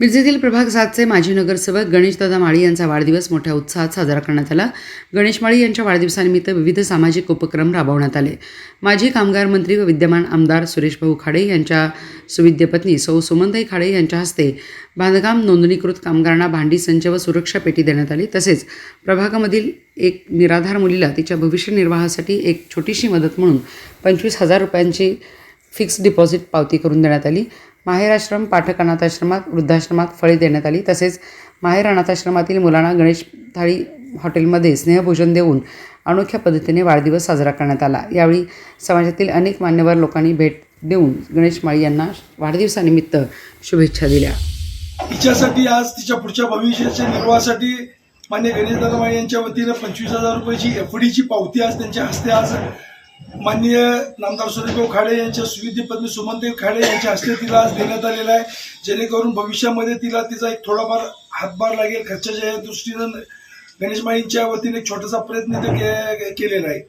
मिरजेतील प्रभाग सातचे माजी नगरसेवक गणेशदादा माळी यांचा वाढदिवस मोठ्या उत्साहात साजरा करण्यात आला. गणेश माळी यांच्या वाढदिवसानिमित्त विविध सामाजिक उपक्रम राबवण्यात आले. माजी कामगार मंत्री व विद्यमान आमदार सुरेशभाऊ खाडे यांच्या सुविद्य पत्नी सौ सुमनताई खाडे यांच्या हस्ते बांधकाम नोंदणीकृत कामगारांना भांडी संच व सुरक्षा पेटी देण्यात आली. तसेच प्रभागामधील एक निराधार मुलीला तिच्या भविष्य निर्वाहासाठी एक छोटीशी मदत म्हणून पंचवीस हजार रुपयांची फिक्स्ड डिपॉझिट पावती करून देण्यात आली. माहेर आश्रम पाठक अनाथाश्रमात वृद्धाश्रमात फळे देण्यात आली. तसेच माहेर अनाथाश्रमातील मुलांना गणेश थाळी हॉटेलमध्ये स्नेहभोजन देऊन अनोख्या पद्धतीने वाढदिवस साजरा करण्यात आला. यावेळी समाजातील अनेक मान्यवर लोकांनी भेट देऊन गणेश माळी यांना वाढदिवसानिमित्त शुभेच्छा दिल्या. तिच्यासाठी आज तिच्या पुढच्या भविष्याच्या निर्वाहासाठी मान्य गणेश दादा यांच्या वतीनं पंचवीस हजार रुपयाची एफ डीची पावती आज त्यांच्या हस्ते आज माननीय नामदार सुरेशभाऊ खाडे यांच्या सुविधी पत्नी सुमनदेव खाडे यांच्या हस्ते तिला आज देण्यात आलेला आहे. जेणेकरून भविष्यामध्ये तिला तिचा एक थोडाफार हातभार लागेल. खर्चाच्या या दृष्टीनं गणेशमाईंच्या वतीने एक छोटासा प्रयत्न इथे केलेला आहे.